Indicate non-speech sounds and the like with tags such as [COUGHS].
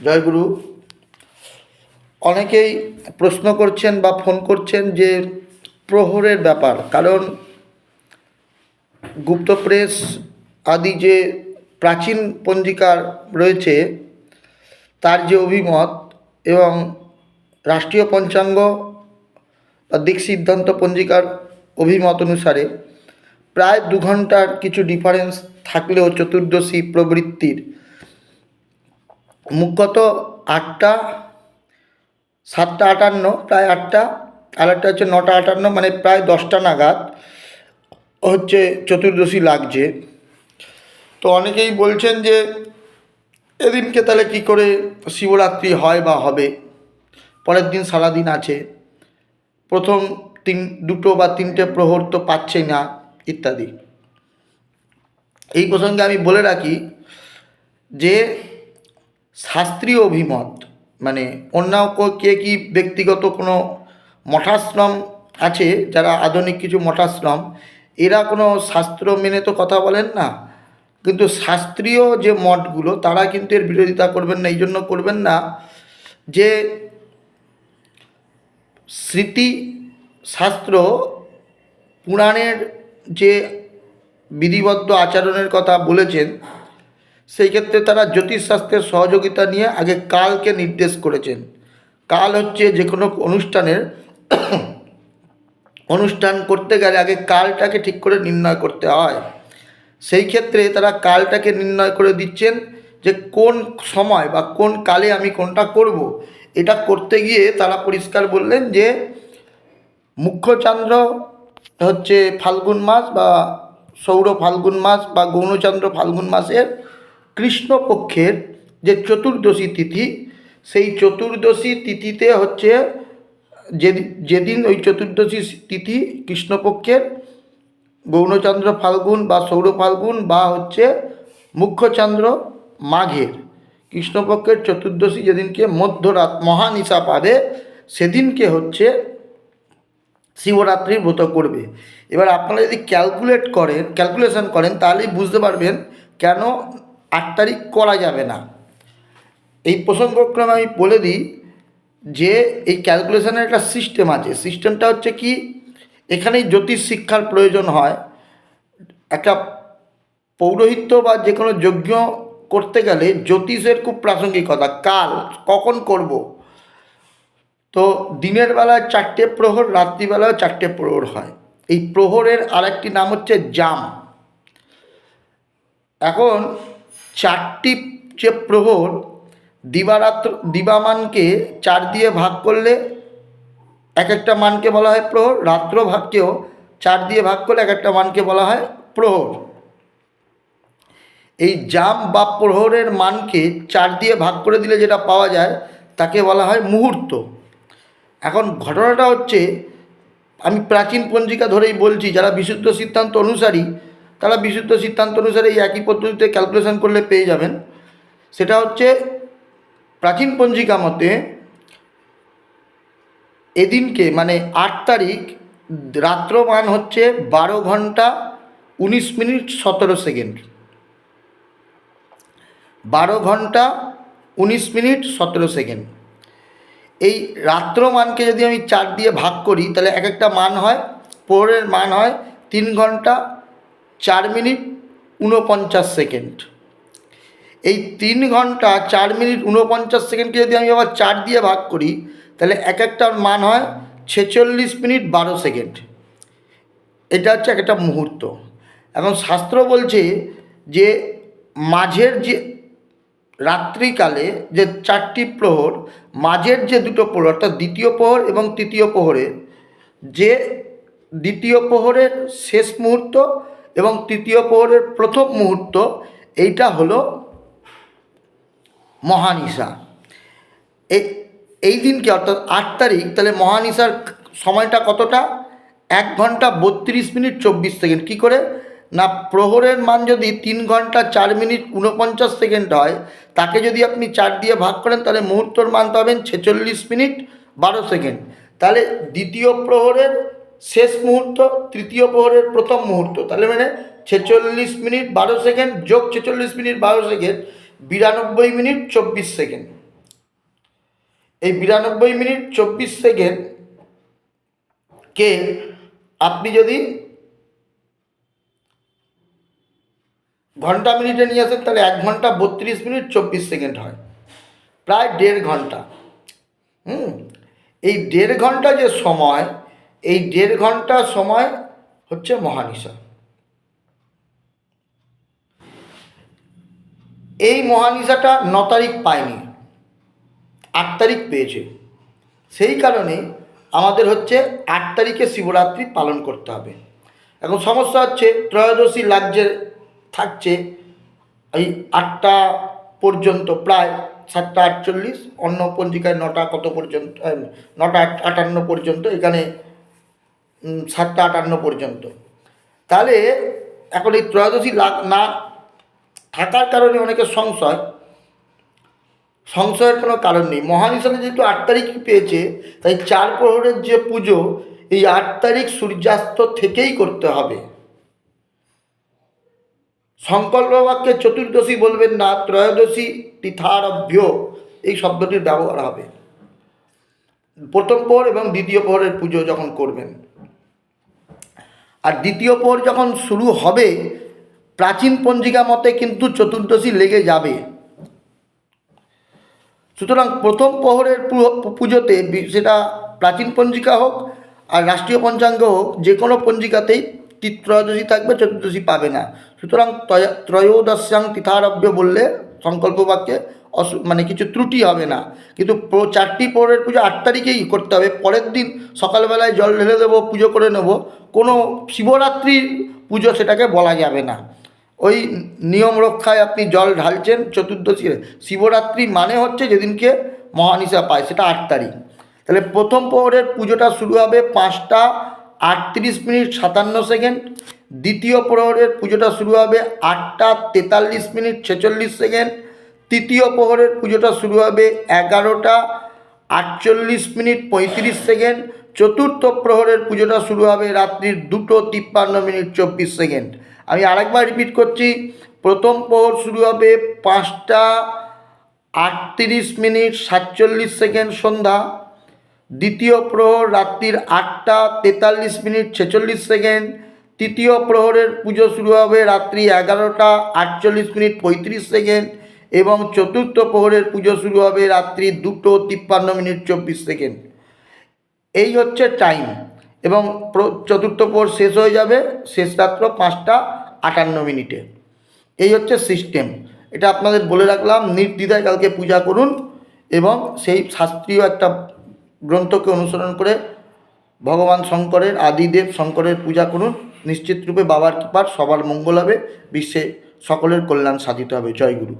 জয়গুরু, অনেকেই প্রশ্ন করছেন বা ফোন করছেন যে প্রহরের ব্যাপার, কারণ গুপ্ত প্রেস আদি যে প্রাচীন পঞ্জিকার রয়েছে, তার যে অভিমত এবং রাষ্ট্রীয় পঞ্চাঙ্গ বা দিক সিদ্ধান্ত পঞ্জিকার অভিমত অনুসারে প্রায় দু ঘণ্টার কিছু ডিফারেন্স থাকলেও চতুর্দশী প্রবৃত্তির মুখ্যত আটটা, সাতটা আটান্ন, প্রায় আটটা। আর একটা হচ্ছে নটা আটান্ন মানে প্রায় দশটা নাগাদ হচ্ছে চতুর্দশী লাগছে। তো অনেকেই বলছেন যে, এদিনকে তাহলে কী করে শিবরাত্রি হয় বা হবে? পরের দিন সারাদিন আছে। প্রথম তিন, দুটো বা তিনটে প্রহর তো পাচ্ছেই না, ইত্যাদি। এই প্রসঙ্গে আমি বলে রাখি যে শাস্ত্রীয় অভিমত মানে অন্য কো- কে ব্যক্তিগত কোনো মঠাশ্রম আছে, যারা আধুনিক কিছু মঠাশ্রম, এরা কোনো শাস্ত্র মেনে তো কথা বলেন না। কিন্তু শাস্ত্রীয় যে মঠগুলো, তারা কিন্তু এর বিরোধিতা করবেন না এই জন্য করবেন না যে স্মৃতি শাস্ত্র পুরাণের যে বিধিবদ্ধ আচরণের কথা বলেছেন সেই ক্ষেত্রে তারা জ্যোতিষশাস্ত্রের সহযোগিতা নিয়ে আগে কালকে নির্দেশ করেছেন। কাল হচ্ছে যে কোনো অনুষ্ঠানের [COUGHS] অনুষ্ঠান করতে গেলে আগে কালটাকে ঠিক করে নির্ণয় করতে হয়। সেই ক্ষেত্রে তারা কালটাকে নির্ণয় করে দিচ্ছেন যে কোন সময় বা কোন কালে আমি কোনটা করব। এটা করতে গিয়ে তারা পরিষ্কার বললেন যে মুখ্যচন্দ্র হচ্ছে ফাল্গুন মাস বা সৌর ফাল্গুন মাস বা গৌণচন্দ্র ফাল্গুন মাসের কৃষ্ণপক্ষের যে চতুর্দশী তিথি, সেই চতুর্দশী তিথিতে হচ্ছে যেদিন যেদিন ওই চতুর্দশী তিথি কৃষ্ণপক্ষের গৌণচন্দ্র ফাল্গুন বা সৌর ফাল্গুন বা হচ্ছে মুখ্যচন্দ্র মাঘের। কৃষ্ণপক্ষের চতুর্দশী যেদিনকে মধ্যরাত মহানিশা পাবে, সেদিনকে হচ্ছে শিবরাত্রির ব্রত করবে। এবার আপনারা যদি ক্যালকুলেট করেন ক্যালকুলেশন করেন, তাহলেই বুঝতে পারবেন কেন আট তারিখ করা যাবে না। এই প্রসঙ্গক্রমে আমি বলে দিই যে এই ক্যালকুলেশনের একটা সিস্টেম আছে। সিস্টেমটা হচ্ছে কি? এখানেই জ্যোতিষ শিক্ষার প্রয়োজন হয়। একটা পৌরোহিত্য বা যে কোনো যজ্ঞ করতে গেলে জ্যোতিষের খুব প্রাসঙ্গিকতা। কাল কখন করব? তো দিনের বেলায় চারটে প্রহর রাত্রিবেলায় চারটে প্রহর হয়। এই প্রহরের আরেকটি নাম হচ্ছে জাম। এখন চারটি যে প্রহর দিবারাত্র, দিবামানকে চার দিয়ে ভাগ করলে এক একটা মানকে বলা হয় প্রহর রাত্র ভাগকেও চার দিয়ে ভাগ করলে এক একটা মানকে বলা হয় প্রহর। এই জাম বা প্রহরের মানকে চার দিয়ে ভাগ করে দিলে যেটা পাওয়া যায়, তাকে বলা হয় মুহূর্ত। এখন ঘটনাটা হচ্ছে, আমি প্রাচীন পঞ্জিকা ধরেই বলছি, যারা বিশুদ্ধ সিদ্ধান্ত অনুসারী তারা বিশুদ্ধ সিদ্ধান্ত অনুসারে এই একই পদ্ধতিতে ক্যালকুলেশন করলে পেয়ে যাবেন। সেটা হচ্ছে, প্রাচীন পঞ্জিকা মতে এদিনকে মানে আট তারিখ, রাত্রমান হচ্ছে বারো ঘণ্টা উনিশ মিনিট সতেরো সেকেন্ড। বারো ঘণ্টা উনিশ মিনিট সতেরো সেকেন্ড। এই রাত্র মানকে যদি আমি চার দিয়ে ভাগ করি, তাহলে এক একটা মান হয় পোহরের মান হয় তিন ঘণ্টা চার মিনিট ঊনপঞ্চাশ সেকেন্ড। এই তিন ঘণ্টা চার মিনিট ঊনপঞ্চাশ সেকেন্ডকে যদি আমি আবার চার দিয়ে ভাগ করি, তাহলে এক একটার মান হয় ছেচল্লিশ মিনিট বারো সেকেন্ড। এটা হচ্ছে এক একটা মুহূর্ত। এখন শাস্ত্র বলছে যে মাঝের যে রাত্রিকালে যে চারটি প্রহর, মাঝের যে দুটো প্রহর, অর্থাৎ দ্বিতীয় প্রহর এবং তৃতীয় প্রহরের, যে দ্বিতীয় প্রহরের শেষ মুহূর্ত এবং তৃতীয় প্রহরের প্রথম মুহূর্ত এইটা হলো মহানিশা। এই এই দিনকে অর্থাৎ আট তারিখ, তাহলে মহানিশার সময়টা কতটা? এক ঘণ্টা বত্রিশ মিনিট চব্বিশ সেকেন্ড। কী করে? না, প্রহরের মান যদি তিন ঘণ্টা চার মিনিট উনপঞ্চাশ সেকেন্ড হয়, তাকে যদি আপনি চার দিয়ে ভাগ করেন, তাহলে মুহূর্তর মান পাবেন ছেচল্লিশ মিনিট বারো সেকেন্ড। তাহলে দ্বিতীয় প্রহরের শেষ মুহূর্ত, তৃতীয় প্রহরের প্রথম মুহূর্ত। তাহলে মানে ছেচল্লিশ মিনিট বারো সেকেন্ড যোগ ছেচল্লিশ মিনিট বারো সেকেন্ড, বিরানব্বই মিনিট চব্বিশ সেকেন্ড। এই বিরানব্বই মিনিট চব্বিশ সেকেন্ড কে আপনি যদি ঘণ্টা মিনিটে নিয়ে আসেন, তাহলে এক ঘণ্টা বত্রিশ মিনিট চব্বিশ সেকেন্ড হয়। প্রায় দেড় ঘণ্টা। হুম? এই দেড় ঘণ্টা যে সময় এই দেড় ঘণ্টা সময় হচ্ছে মহানিশা। এই মহানিশাটা ন তারিখ পায়নি, আট তারিখ পেয়েছে। সেই কারণে আমাদের হচ্ছে আট তারিখে শিবরাত্রি পালন করতে হবে। এখন সমস্যা হচ্ছে, ত্রয়োদশী লাগছে থাকছে এই আটটা পর্যন্ত প্রায় সাতটা আটচল্লিশ অন্য পঞ্জিকায় নটা কত পর্যন্ত, নটা আট- আটান্ন পর্যন্ত এখানে সাতটা আটান্ন পর্যন্ত। তাহলে এখন এই ত্রয়োদশী না থাকার কারণে অনেকের সংশয়। সংশয়ের কোনো কারণ নেই। মহানিশানে যেহেতু আট তারিখ পেয়েছে, তাই চার প্রহরের যে পুজো, এই আট তারিখ সূর্যাস্ত থেকেই করতে হবে। সংকল্প বাক্যে চতুর্দশী বলবেন না, ত্রয়োদশী তীর্থারভ্য এই শব্দটির ব্যবহার হবে। প্রথম প্রহর এবং দ্বিতীয় প্রহরের পুজো যখন করবেন। আর দ্বিতীয় প্রহর যখন শুরু হবে, প্রাচীন পঞ্জিকা মতে কিন্তু চতুর্দশী লেগে যাবে। সুতরাং প্রথম প্রহরের পুজোতে সেটা প্রাচীন পঞ্জিকা হোক আর রাষ্ট্রীয় পঞ্চাঙ্গ হোক, যে কোনো পঞ্জিকাতেই ত্রয়োদশী থাকবে, চতুর্দশী পাবে না। সুতরাং ত্রয়- ত্রয়োদশ্যাং তিথারভ্য বললে সংকল্প বাক্যে অসু মানে কিছু ত্রুটি হবে না। কিন্তু চারটি প্রহরের পুজো আট তারিখেই করতে হবে। পরের দিন সকালবেলায় জল ঢেলে দেবো, পুজো করে নেব। কোনো শিবরাত্রির পুজো সেটাকে বলা যাবে না। ওই নিয়ম রক্ষায় আপনি জল ঢালছেন চতুর্দশী শিবরাত্রি মানে হচ্ছে যেদিনকে মহানিশা পায়, সেটা আট তারিখ। তাহলে প্রথম প্রহরের পুজোটা শুরু হবে পাঁচটা আটত্রিশ মিনিট সাতান্ন সেকেন্ড। দ্বিতীয় প্রহরের পুজোটা শুরু হবে আটটা তেতাল্লিশ মিনিট ছেচল্লিশ সেকেন্ড। তৃতীয় প্রহরের পুজোটা শুরু হবে এগারোটা আটচল্লিশ মিনিট পঁয়ত্রিশ সেকেন্ড। চতুর্থ প্রহরের পুজোটা শুরু হবে রাত্রির দুটো তিপ্পান্ন মিনিট চব্বিশ সেকেন্ড। আমি আরেকবার রিপিট করছি, প্রথম প্রহর শুরু হবে পাঁচটা আটত্রিশ মিনিট সাতচল্লিশ সেকেন্ড সন্ধ্যা। দ্বিতীয় প্রহর রাত্রির আটটা তেতাল্লিশ মিনিট ছেচল্লিশ সেকেন্ড। তৃতীয় প্রহরের পুজো শুরু হবে রাত্রি এগারোটা আটচল্লিশ মিনিট পঁয়ত্রিশ সেকেন্ড। এবং চতুর্থ প্রহরের পুজো শুরু হবে রাত্রি দুটো তিপ্পান্ন মিনিট চব্বিশ সেকেন্ড। এই হচ্ছে টাইম। এবং চতুর্থ প্রহর শেষ হয়ে যাবে শেষ রাত্র পাঁচটা আটান্ন মিনিটে। এই হচ্ছে সিস্টেম। এটা আপনাদের বলে রাখলাম, নির্দ্বিধায় কালকে পূজা করুন এবং সেই শাস্ত্রীয় একটা গ্রন্থকে অনুসরণ করে ভগবান শঙ্করের, আদিদেব শঙ্করের পূজা করুন। নিশ্চিত রূপে বাবার কৃপার সবার মঙ্গল হবে, বিশ্বে সকলের কল্যাণ সাধিত হবে। জয় গুরু।